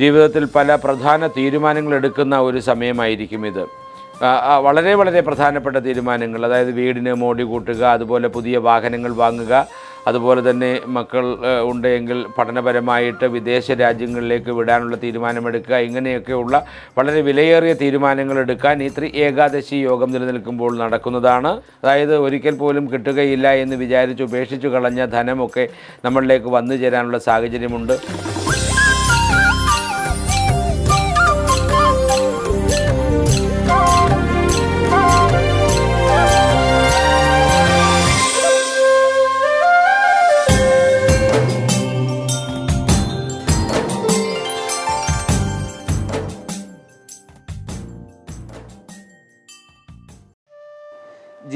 ജീവിതത്തിൽ പല പ്രധാന തീരുമാനങ്ങൾ എടുക്കുന്ന ഒരു സമയമായിരിക്കും ഇത്. വളരെ വളരെ പ്രധാനപ്പെട്ട തീരുമാനങ്ങൾ അതായത് വീടിന് മോടി കൂട്ടുക അതുപോലെ പുതിയ വാഹനങ്ങൾ വാങ്ങുക അതുപോലെ തന്നെ മക്കൾ ഉണ്ടെങ്കിൽ പഠനപരമായിട്ട് വിദേശ രാജ്യങ്ങളിലേക്ക് വിടാനുള്ള തീരുമാനമെടുക്കുക ഇങ്ങനെയൊക്കെയുള്ള വളരെ വിലയേറിയ തീരുമാനങ്ങൾ എടുക്കാൻ ഈ ത്രി ഏകാദശി യോഗം നിലനിൽക്കുമ്പോൾ നടക്കുന്നതാണ്. അതായത് ഒരിക്കൽ പോലും കിട്ടുകയില്ല എന്ന് വിചാരിച്ച് ഉപേക്ഷിച്ചു കളഞ്ഞ ധനമൊക്കെ നമ്മളിലേക്ക് വന്നു ചേരാനുള്ള സാഹചര്യമുണ്ട്.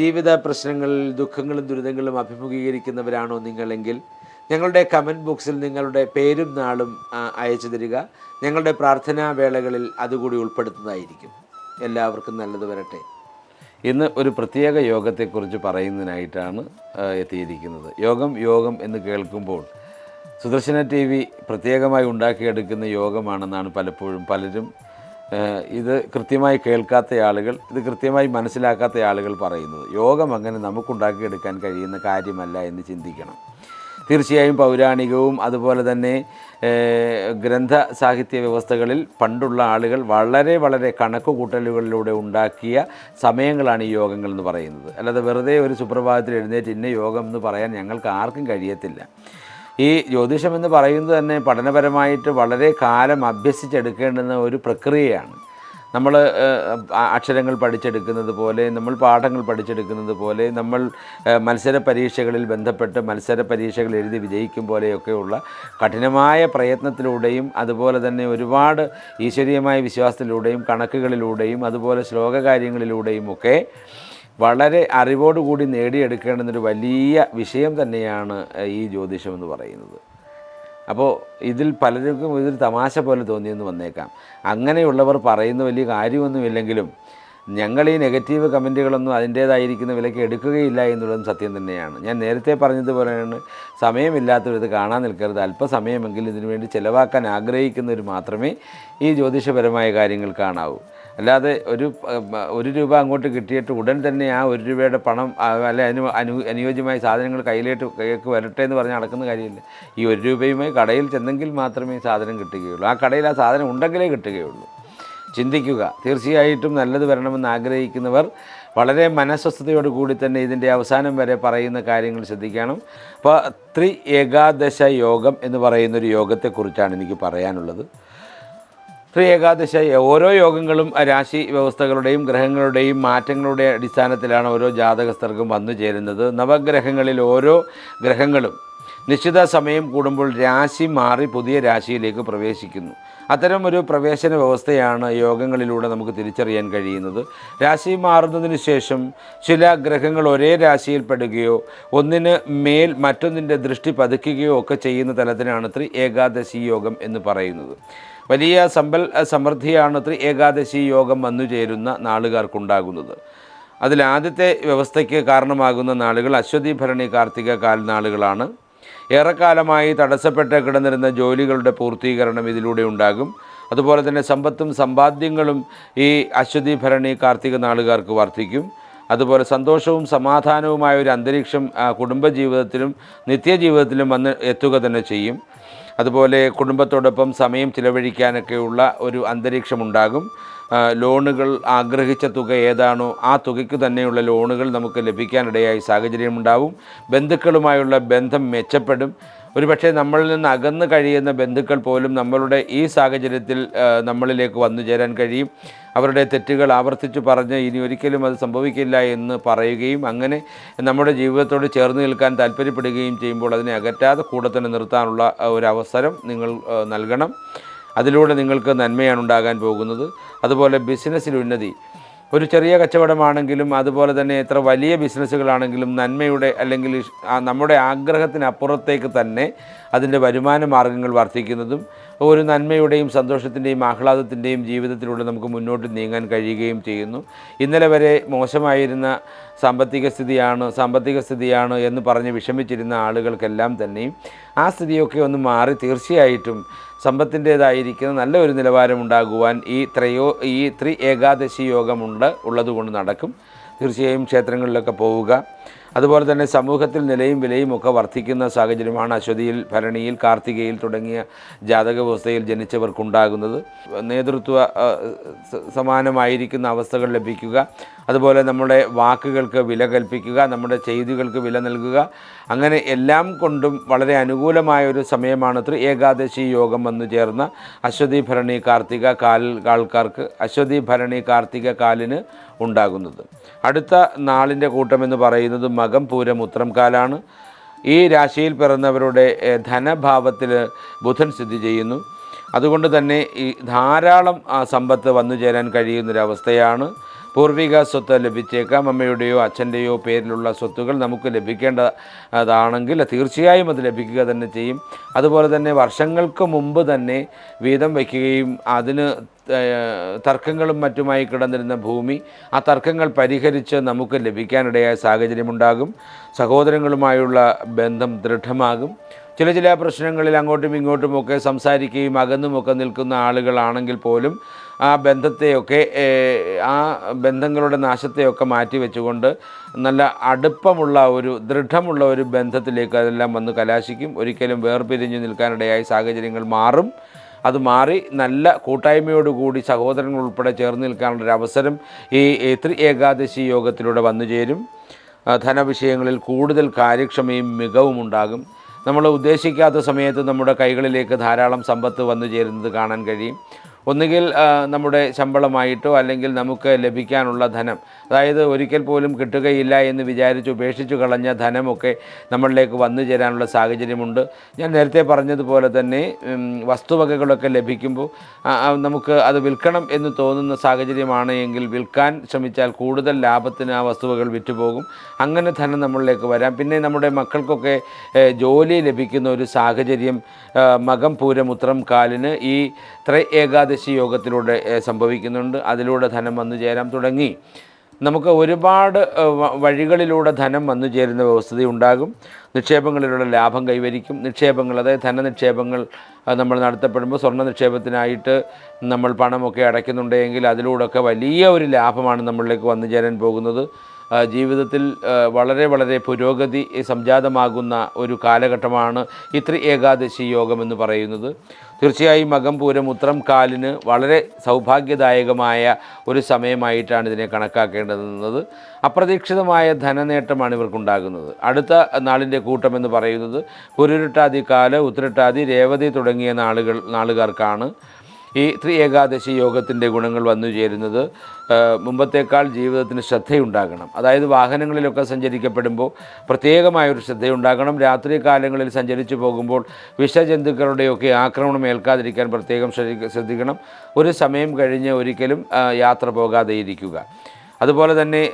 ജീവിത പ്രശ്നങ്ങളിൽ ദുഃഖങ്ങളും ദുരിതങ്ങളും അഭിമുഖീകരിക്കുന്നവരാണോ നിങ്ങളെങ്കിൽ ഞങ്ങളുടെ കമന്റ് ബോക്സിൽ നിങ്ങളുടെ പേരും നാളും അയച്ചു തരിക. ഞങ്ങളുടെ പ്രാർത്ഥനാ വേളകളിൽ അതുകൂടി ഉൾപ്പെടുത്തുന്നതായിരിക്കും. എല്ലാവർക്കും നല്ലത് വരട്ടെ. ഇന്ന് ഒരു പ്രത്യേക യോഗത്തെക്കുറിച്ച് പറയുന്നതിനായിട്ടാണ് എത്തിയിരിക്കുന്നത്. യോഗം യോഗം എന്ന് കേൾക്കുമ്പോൾ സുദർശന ടി വി പ്രത്യേകമായി ഉണ്ടാക്കിയെടുക്കുന്ന യോഗമാണെന്നാണ് പലപ്പോഴും പലരും ഇത് കൃത്യമായി കേൾക്കാത്ത ആളുകൾ ഇത് കൃത്യമായി മനസ്സിലാക്കാത്ത ആളുകൾ പറയുന്നത്. യോഗം അങ്ങനെ നമുക്കുണ്ടാക്കിയെടുക്കാൻ കഴിയുന്ന കാര്യമല്ല എന്ന് ചിന്തിക്കണം. തീർച്ചയായും പൗരാണികവും അതുപോലെ തന്നെ ഗ്രന്ഥ സാഹിത്യ വ്യവസ്ഥകളിൽ പണ്ടുള്ള ആളുകൾ വളരെ വളരെ കണക്കുകൂട്ടലുകളിലൂടെ ഉണ്ടാക്കിയ സമയങ്ങളാണ് ഈ യോഗങ്ങൾ എന്ന് പറയുന്നത്. അല്ലാതെ വെറുതെ ഒരു സുപ്രഭാതത്തിൽ എഴുന്നേറ്റ് ഇന്ന യോഗം എന്ന് പറയാൻ ഞങ്ങൾക്ക് ആർക്കും കഴിയത്തില്ല. ഈ ജ്യോതിഷം എന്ന് പറയുന്നത് തന്നെ പഠനപരമായിട്ട് വളരെ കാലം അഭ്യസിച്ചെടുക്കേണ്ടുന്ന ഒരു പ്രക്രിയയാണ്. നമ്മൾ അക്ഷരങ്ങൾ പഠിച്ചെടുക്കുന്നത് പോലെ നമ്മൾ പാഠങ്ങൾ പഠിച്ചെടുക്കുന്നത് പോലെ നമ്മൾ മത്സര പരീക്ഷകളിൽ ബന്ധപ്പെട്ട് മത്സര പരീക്ഷകൾ എഴുതി വിജയിക്കും പോലെയൊക്കെയുള്ള കഠിനമായ പ്രയത്നത്തിലൂടെയും അതുപോലെ തന്നെ ഒരുപാട് ഈശ്വരീയമായ വിശ്വാസത്തിലൂടെയും കണക്കുകളിലൂടെയും അതുപോലെ ശ്ലോകകാര്യങ്ങളിലൂടെയും ഒക്കെ വളരെ അറിവോടുകൂടി നേടിയെടുക്കേണ്ടുന്നൊരു വലിയ വിഷയം തന്നെയാണ് ഈ ജ്യോതിഷം എന്ന് പറയുന്നത്. അപ്പോൾ ഇതിൽ പലർക്കും ഇതൊരു തമാശ പോലെ തോന്നിയെന്ന് വന്നേക്കാം. അങ്ങനെയുള്ളവർ പറയുന്ന വലിയ കാര്യമൊന്നുമില്ലെങ്കിലും ഞങ്ങൾ ഈ നെഗറ്റീവ് കമന്റുകളൊന്നും അതിന്റേതായിരിക്കുന്ന വിലയ്ക്ക് എടുക്കുകയില്ല എന്നുള്ളതും സത്യം തന്നെയാണ്. ഞാൻ നേരത്തെ പറഞ്ഞതുപോലെയാണ് സമയമില്ലാത്തവർ ഇത് കാണാൻ നിൽക്കരുത്. അല്പസമയമെങ്കിലും ഇതിനു വേണ്ടി ചിലവാക്കാൻ ആഗ്രഹിക്കുന്നവർ മാത്രമേ ഈ ജ്യോതിഷപരമായ കാര്യങ്ങൾ കാണാവൂ. അല്ലാതെ ഒരു ഒരു രൂപ അങ്ങോട്ട് കിട്ടിയിട്ട് ഉടൻ തന്നെ ആ ഒരു രൂപയുടെ പണം അല്ലെ അതിന് അനു അനുയോജ്യമായ സാധനങ്ങൾ കയ്യിലേക്ക് കൈക്ക് വരട്ടെ എന്ന് പറഞ്ഞ് നടക്കുന്ന കാര്യമില്ല. ഈ ഒരു രൂപയുമായി കടയിൽ ചെന്നെങ്കിൽ മാത്രമേ സാധനം കിട്ടുകയുള്ളൂ. ആ കടയിൽ ആ സാധനം ഉണ്ടെങ്കിലേ കിട്ടുകയുള്ളൂ. ചിന്തിക്കുക. തീർച്ചയായിട്ടും നല്ലത് വരണമെന്ന് ആഗ്രഹിക്കുന്നവർ വളരെ മനസ്വസ്ഥതയോട് കൂടി തന്നെ ഇതിന്റെ അവസാനം വരെ പറയുന്ന കാര്യങ്ങൾ ശ്രദ്ധിക്കണം. അപ്പോൾ ത്രി ഏകാദശ യോഗം എന്ന് പറയുന്നൊരു യോഗത്തെക്കുറിച്ചാണ് എനിക്ക് പറയാനുള്ളത്. ത്രി ഏകാദശ ഓരോ യോഗങ്ങളും രാശി വ്യവസ്ഥകളുടെയും ഗ്രഹങ്ങളുടെയും മാറ്റങ്ങളുടെ അടിസ്ഥാനത്തിലാണ് ഓരോ ജാതകസ്ഥർക്കും വന്നു ചേരുന്നത്. നവഗ്രഹങ്ങളിൽ ഓരോ ഗ്രഹങ്ങളും നിശ്ചിത സമയം കൂടുമ്പോൾ രാശി മാറി പുതിയ രാശിയിലേക്ക് പ്രവേശിക്കുന്നു. അത്തരം ഒരു പ്രവേശന വ്യവസ്ഥയാണ് യോഗങ്ങളിലൂടെ നമുക്ക് തിരിച്ചറിയാൻ കഴിയുന്നത്. രാശി മാറുന്നതിന് ശേഷം ചില ഗ്രഹങ്ങൾ ഒരേ രാശിയിൽപ്പെടുകയോ ഒന്നിന് മേൽ മറ്റൊന്നിന്റെ ദൃഷ്ടി പതിക്കുകയോ ഒക്കെ ചെയ്യുന്ന തലത്തിനാണ് ത്രി ഏകാദശി യോഗം എന്ന് പറയുന്നത്. വലിയ സമ്പൽ സമൃദ്ധിയാണ് ത്രി ഏകാദശി യോഗം വന്നു ചേരുന്ന നാളുകാർക്കുണ്ടാകുന്നത്. അതിലാദ്യത്തെ വ്യവസ്ഥയ്ക്ക് കാരണമാകുന്ന നാളുകൾ അശ്വതി ഭരണി കാർത്തിക കാൽനാളുകളാണ് ഏറെക്കാലമായി തടസ്സപ്പെട്ട് കിടന്നിരുന്ന ജോലികളുടെ പൂർത്തീകരണം ഇതിലൂടെ ഉണ്ടാകും. അതുപോലെ തന്നെ സമ്പത്തും സമ്പാദ്യങ്ങളും ഈ അശ്വതി ഭരണി കാർത്തിക നാളുകാർക്ക് വർദ്ധിക്കും. അതുപോലെ സന്തോഷവും സമാധാനവുമായ ഒരു അന്തരീക്ഷം കുടുംബജീവിതത്തിലും നിത്യജീവിതത്തിലും വന്ന് എത്തുക തന്നെ ചെയ്യും. അതുപോലെ കുടുംബത്തോടൊപ്പം സമയം ചിലവഴിക്കാനൊക്കെയുള്ള ഒരു അന്തരീക്ഷമുണ്ടാകും. ലോണുകൾ ആഗ്രഹിച്ച തുക ഏതാണോ ആ തുകയ്ക്ക് തന്നെയുള്ള ലോണുകൾ നമുക്ക് ലഭിക്കാനിടയായി സാഹചര്യമുണ്ടാവും. ബന്ധുക്കളുമായുള്ള ബന്ധം മെച്ചപ്പെടും. ഒരുപക്ഷെ നമ്മളിൽ നിന്ന് അകന്നു കഴിയുന്ന ബന്ധുക്കൾ പോലും നമ്മളുടെ ഈ സാഹചര്യത്തിൽ നമ്മളിലേക്ക് വന്നു ചേരാൻ കഴിയും. അവരുടെ തെറ്റുകൾ ആവർത്തിച്ച് പറഞ്ഞ് ഇനി ഒരിക്കലും അത് സംഭവിക്കില്ല എന്ന് പറയുകയും അങ്ങനെ നമ്മുടെ ജീവിതത്തോട് ചേർന്ന് നിൽക്കാൻ താല്പര്യപ്പെടുകയും ചെയ്യുമ്പോൾ അതിനെ അകറ്റാതെ കൂടെ തന്നെ നിർത്താനുള്ള ഒരു അവസരം നിങ്ങൾ നൽകണം. അതിലൂടെ നിങ്ങൾക്ക് നന്മയാണ് ഉണ്ടാകാൻ പോകുന്നത്. അതുപോലെ ബിസിനസ്സിൽ ഉന്നതി ഒരു ചെറിയ കച്ചവടമാണെങ്കിലും അതുപോലെ തന്നെ എത്ര വലിയ ബിസിനസ്സുകളാണെങ്കിലും നന്മയുടെ അല്ലെങ്കിൽ നമ്മുടെ ആഗ്രഹത്തിനപ്പുറത്തേക്ക് തന്നെ അതിന്റെ വരുമാന മാർഗങ്ങൾ വർദ്ധിക്കുന്നതും ഒരു നന്മയുടെയും സന്തോഷത്തിന്റെയും ആഹ്ലാദത്തിന്റെയും ജീവിതത്തിലൂടെ നമുക്ക് മുന്നോട്ട് നീങ്ങാൻ കഴിയുകയും ചെയ്യുന്നു. ഇന്നലെ വരെ മോശമായിരുന്ന സാമ്പത്തിക സ്ഥിതിയാണ് സാമ്പത്തിക സ്ഥിതിയാണ് എന്ന് പറഞ്ഞ് വിഷമിച്ചിരുന്ന ആളുകൾക്കെല്ലാം തന്നെയും ആ സ്ഥിതിയൊക്കെ ഒന്ന് മാറി തീർച്ചയായിട്ടും സമ്പത്തിന്റേതായിരിക്കുന്ന നല്ലൊരു നിലവാരം ഉണ്ടാകുവാൻ ഈ ത്രയോ ഈ ത്രി ഏകാദശി യോഗമുണ്ട് ഉള്ളതുകൊണ്ട് നടക്കും. തീർച്ചയായും ക്ഷേത്രങ്ങളിലൊക്കെ പോവുക. അതുപോലെ തന്നെ സമൂഹത്തിൽ നിലയും വിലയും ഒക്കെ വർദ്ധിക്കുന്ന സാഹചര്യമാണ് അശ്വതിയിൽ ഭരണിയിൽ കാർത്തികയിൽ തുടങ്ങിയ ജാതക വ്യവസ്ഥയിൽ ജനിച്ചവർക്കുണ്ടാകുന്നത്. നേതൃത്വ സമാനമായിരിക്കുന്ന അവസ്ഥകൾ ലഭിക്കുക. അതുപോലെ നമ്മുടെ വാക്കുകൾക്ക് വില കൽപ്പിക്കുക നമ്മുടെ ചെയ്തികൾക്ക് വില നൽകുക. അങ്ങനെ എല്ലാം കൊണ്ടും വളരെ അനുകൂലമായ ഒരു സമയമാണ് ത്രി ഏകാദശി യോഗം വന്നു ചേർന്ന അശ്വതി ഭരണി കാർത്തിക കാൽ ആൾക്കാർക്ക് അശ്വതി ഭരണി കാർത്തിക കാലിന് ഉണ്ടാകുന്നത്. അടുത്ത നാളിന്റെ കൂട്ടമെന്ന് പറയുന്നത് മകം പൂരം ഉത്രം കാലാണ് ഈ രാശിയിൽ പിറന്നവരുടെ ധനഭാവത്തിൽ ബുധൻ സ്ഥിതി ചെയ്യുന്നു. അതുകൊണ്ട് തന്നെ ഈ ധാരാളം സമ്പത്ത് വന്നു ചേരാൻ കഴിയുന്നൊരവസ്ഥയാണ്. പൂർവിക സ്വത്ത് ലഭിച്ചേക്കാം. അമ്മയുടെയോ അച്ഛന്റെയോ പേരിലുള്ള സ്വത്തുകൾ നമുക്ക് ലഭിക്കേണ്ടതാണെങ്കിൽ തീർച്ചയായും അത് ലഭിക്കുക തന്നെ ചെയ്യും. അതുപോലെ തന്നെ വർഷങ്ങൾക്ക് മുമ്പ് തന്നെ വീതം വയ്ക്കുകയും അതിന് തർക്കങ്ങളും മറ്റുമായി കിടന്നിരുന്ന ഭൂമി ആ തർക്കങ്ങൾ പരിഹരിച്ച് നമുക്ക് ലഭിക്കാനിടയായ സാഹചര്യമുണ്ടാകും. സഹോദരങ്ങളുമായുള്ള ബന്ധം ദൃഢമാകും. ചില ചില പ്രശ്നങ്ങളിൽ അങ്ങോട്ടും ഇങ്ങോട്ടുമൊക്കെ സംസാരിക്കുകയും അകന്നുമൊക്കെ നിൽക്കുന്ന ആളുകളാണെങ്കിൽ പോലും ആ ബന്ധത്തെയൊക്കെ ആ ബന്ധങ്ങളുടെ നാശത്തെയൊക്കെ മാറ്റി വെച്ചുകൊണ്ട് നല്ല അടുപ്പമുള്ള ഒരു ദൃഢമുള്ള ഒരു ബന്ധത്തിലേക്ക് അതെല്ലാം വന്ന് കലാശിക്കും. ഒരിക്കലും വേർപിരിഞ്ഞു നിൽക്കാനിടയായ സാഹചര്യങ്ങൾ മാറും. അത് മാറി നല്ല കൂട്ടായ്മയോടുകൂടി സഹോദരങ്ങൾ ഉൾപ്പെടെ ചേർന്ന് നിൽക്കാനുള്ളൊരു അവസരം ഈ ത്രി ഏകാദശി യോഗത്തിലൂടെ വന്നു ചേരും. ധനവിഷയങ്ങളിൽ കൂടുതൽ കാര്യക്ഷമയും മികവും ഉണ്ടാകും നമ്മൾ ഉദ്ദേശിക്കാത്ത സമയത്ത് നമ്മുടെ കൈകളിലേക്ക് ധാരാളം സമ്പത്ത് വന്നു ചേരുന്നത് കാണാൻ കഴിയും. ഒന്നുകിൽ നമ്മുടെ ശമ്പളമായിട്ടോ അല്ലെങ്കിൽ നമുക്ക് ലഭിക്കാനുള്ള ധനം. അതായത് ഒരിക്കൽ പോലും കിട്ടുകയില്ല എന്ന് വിചാരിച്ച് ഉപേക്ഷിച്ചു കളഞ്ഞ ധനമൊക്കെ നമ്മളിലേക്ക് വന്നു ചേരാനുള്ള സാഹചര്യമുണ്ട്. ഞാൻ നേരത്തെ പറഞ്ഞതുപോലെ തന്നെ വസ്തുവകകളൊക്കെ ലഭിക്കുമ്പോൾ നമുക്ക് അത് വിൽക്കണം എന്ന് തോന്നുന്ന സാഹചര്യമാണ് എങ്കിൽ വിൽക്കാൻ ശ്രമിച്ചാൽ കൂടുതൽ ലാഭത്തിന് ആ വസ്തുവകൾ വിറ്റുപോകും. അങ്ങനെ ധനം നമ്മളിലേക്ക് വരാം. പിന്നെ നമ്മുടെ മക്കൾക്കൊക്കെ ജോലി ലഭിക്കുന്ന ഒരു സാഹചര്യം മകം പൂരം ഉത്രം കാലിന് ഈ ത്ര ഏകാദശി യോഗത്തിലൂടെ സംഭവിക്കുന്നുണ്ട്. അതിലൂടെ ധനം വന്നു ചേരാൻ തുടങ്ങി. നമുക്ക് ഒരുപാട് വഴികളിലൂടെ ധനം വന്നു ചേരുന്ന വ്യവസ്ഥയുണ്ടാകും നിക്ഷേപങ്ങളിലൂടെ ലാഭം കൈവരിക്കും. നിക്ഷേപങ്ങൾ അതായത് ധന നിക്ഷേപങ്ങൾ നമ്മൾ നടത്തപ്പെടുമ്പോൾ സ്വർണ നിക്ഷേപത്തിനായിട്ട് നമ്മൾ പണമൊക്കെ അടയ്ക്കുന്നുണ്ടെങ്കിൽ അതിലൂടെയൊക്കെ വലിയ ഒരു ലാഭമാണ് നമ്മളിലേക്ക് വന്നു ചേരാൻ പോകുന്നത്. ജീവിതത്തിൽ വളരെ വളരെ പുരോഗതി സംജാതമാകുന്ന ഒരു കാലഘട്ടമാണ് ഇത്രി ഏകാദശി യോഗം എന്ന് പറയുന്നത്. തീർച്ചയായും മകം പൂരം ഉത്രം കാലിന് വളരെ സൗഭാഗ്യദായകമായ ഒരു സമയമായിട്ടാണ് ഇതിനെ കണക്കാക്കേണ്ടതെന്നത്. അപ്രതീക്ഷിതമായ ധനനേട്ടമാണ് ഇവർക്കുണ്ടാകുന്നത്. അടുത്ത നാളിന്റെ കൂട്ടം എന്ന് പറയുന്നത് പുരുരുട്ടാതി കാല ഉത്തരട്ടാതി രേവതി തുടങ്ങിയ നാളുകൾ നാളുകാർക്കാണ്. ഈ ത്രി ഏകാദശി യോഗത്തിന്റെ ഗുണങ്ങൾ വന്നു ചേരുന്നത് മുമ്പത്തേക്കാൾ ജീവിതത്തിന് ശ്രദ്ധയുണ്ടാകണം. അതായത് വാഹനങ്ങളിലൊക്കെ സഞ്ചരിക്കപ്പെടുമ്പോൾ പ്രത്യേകമായൊരു ശ്രദ്ധയുണ്ടാകണം. രാത്രി കാലങ്ങളിൽ സഞ്ചരിച്ചു പോകുമ്പോൾ വിഷജന്തുക്കളുടെയൊക്കെ ആക്രമണം ഏൽക്കാതിരിക്കാൻ പ്രത്യേകം ശ്രദ്ധിക്കണം. ഒരു സമയം കഴിഞ്ഞ് ഒരിക്കലും യാത്ര പോകാതെ ഇരിക്കുക. അതുപോലെ തന്നെ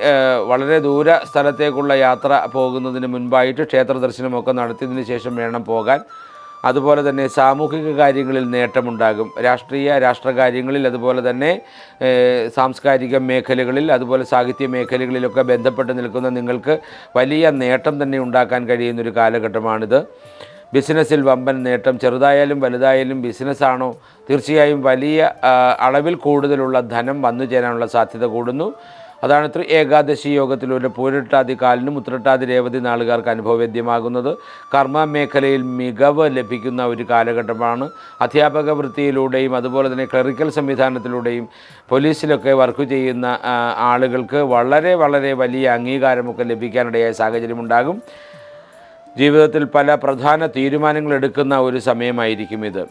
വളരെ ദൂര സ്ഥലത്തേക്കുള്ള യാത്ര പോകുന്നതിന് മുൻപായിട്ട് ക്ഷേത്ര ദർശനമൊക്കെ നടത്തിയതിന് ശേഷം വേണം പോകാൻ. അതുപോലെ തന്നെ സാമൂഹിക കാര്യങ്ങളിൽ നേട്ടമുണ്ടാകും. രാഷ്ട്രീയ രാഷ്ട്രകാര്യങ്ങളിൽ അതുപോലെ തന്നെ സാംസ്കാരിക മേഖലകളിൽ അതുപോലെ സാഹിത്യ മേഖലകളിലൊക്കെ ബന്ധപ്പെട്ട് നിൽക്കുന്ന നിങ്ങൾക്ക് വലിയ നേട്ടം തന്നെ ഉണ്ടാക്കാൻ കഴിയുന്നൊരു കാലഘട്ടമാണിത്. ബിസിനസ്സിൽ വമ്പൻ നേട്ടം ചെറുതായാലും വലുതായാലും ബിസിനസ്സാണോ? തീർച്ചയായും വലിയ അളവിൽ കൂടുതലുള്ള ധനം വന്നു ചേരാനുള്ള സാധ്യത കൂടുന്നു. അതാണ് ത്രി ഏകാദശി യോഗത്തിലൂടെ പൂരിട്ടാതി കാലിനും ഉത്രട്ടാതി രേവതി നാളുകാർക്ക് അനുഭവവേദ്യമാകുന്നത്. കർമ്മ മേഖലയിൽ മികവ് ലഭിക്കുന്ന ഒരു കാലഘട്ടമാണ്. അധ്യാപക വൃത്തിയിലൂടെയും അതുപോലെ തന്നെ ക്ലറിക്കൽ സംവിധാനത്തിലൂടെയും പോലീസിലൊക്കെ വർക്ക് ചെയ്യുന്ന ആളുകൾക്ക് വളരെ വളരെ വലിയ അംഗീകാരമൊക്കെ ലഭിക്കാനിടയായ സാഹചര്യമുണ്ടാകും. ജീവിതത്തിൽ പല പ്രധാന തീരുമാനങ്ങൾ എടുക്കുന്ന ഒരു സമയമായിരിക്കും ഇത്.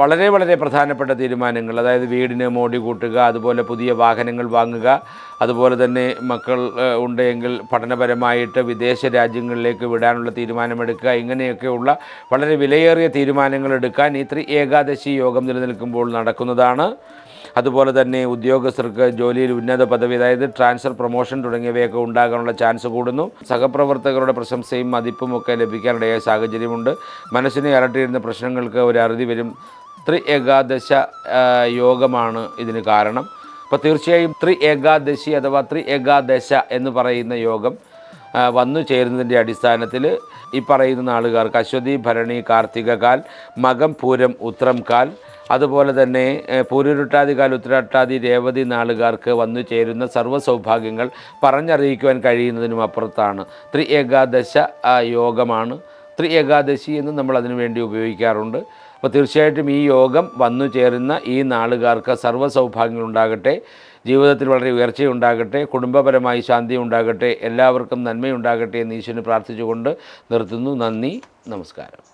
വളരെ വളരെ പ്രധാനപ്പെട്ട തീരുമാനങ്ങൾ. അതായത് വീടിന് മോടി കൂട്ടുക അതുപോലെ പുതിയ വാഹനങ്ങൾ വാങ്ങുക അതുപോലെ തന്നെ മക്കൾ ഉണ്ടെങ്കിൽ പഠനപരമായിട്ട് വിദേശ രാജ്യങ്ങളിലേക്ക് വിടാനുള്ള തീരുമാനമെടുക്കുക ഇങ്ങനെയൊക്കെയുള്ള വളരെ വിലയേറിയ തീരുമാനങ്ങൾ എടുക്കാൻ ഈ ത്രി ഏകാദശി യോഗം നിലനിൽക്കുമ്പോൾ നടക്കുന്നതാണ്. അതുപോലെ തന്നെ ഉദ്യോഗസ്ഥർക്ക് ജോലിയിൽ ഉന്നത പദവി അതായത് ട്രാൻസ്ഫർ പ്രൊമോഷൻ തുടങ്ങിയവയൊക്കെ ഉണ്ടാകാനുള്ള ചാൻസ് കൂടുന്നു. സഹപ്രവർത്തകരുടെ പ്രശംസയും മതിപ്പും ഒക്കെ ലഭിക്കാനിടയായ സാഹചര്യമുണ്ട്. മനസ്സിനെ അലട്ടിയിരുന്ന പ്രശ്നങ്ങൾക്ക് ഒരു അറുതി വരും. ത്രി ഏകാദശ യോഗമാണ് ഇതിന് കാരണം. അപ്പോൾ തീർച്ചയായും ത്രി ഏകാദശി അഥവാ ത്രി ഏകാദശ എന്ന് പറയുന്ന യോഗം വന്നു ചേരുന്നതിന്റെ അടിസ്ഥാനത്തിൽ ഈ പറയുന്ന നാളുകാർക്ക് അശ്വതി ഭരണി കാർത്തിക കാൽ മകം പൂരം ഉത്രം കാൽ അതുപോലെ തന്നെ പൂരുരുട്ടാതി ഉത്തരാട്ടാതി രേവതി നാളുകാർക്ക് വന്നു ചേരുന്ന സർവ സൗഭാഗ്യങ്ങൾ പറഞ്ഞറിയിക്കുവാൻ കഴിയുന്നതിനും അപ്പുറത്താണ്. ത്രി ഏകാദശ യോഗമാണ്. ത്രി ഏകാദശി എന്ന് നമ്മൾ അതിനു വേണ്ടി ഉപയോഗിക്കാറുണ്ട്. അപ്പോൾ തീർച്ചയായിട്ടും ഈ യോഗം വന്നു ചേരുന്ന ഈ നാളുകാർക്ക് സർവ സൗഭാഗ്യങ്ങൾ ഉണ്ടാകട്ടെ ജീവിതത്തിൽ വളരെ ഉയർച്ചയുണ്ടാകട്ടെ കുടുംബപരമായി ശാന്തി ഉണ്ടാകട്ടെ എല്ലാവർക്കും നന്മയുണ്ടാകട്ടെ എന്ന് ഈശ്വരന് പ്രാർത്ഥിച്ചുകൊണ്ട് നിർത്തുന്നു. നന്ദി നമസ്കാരം.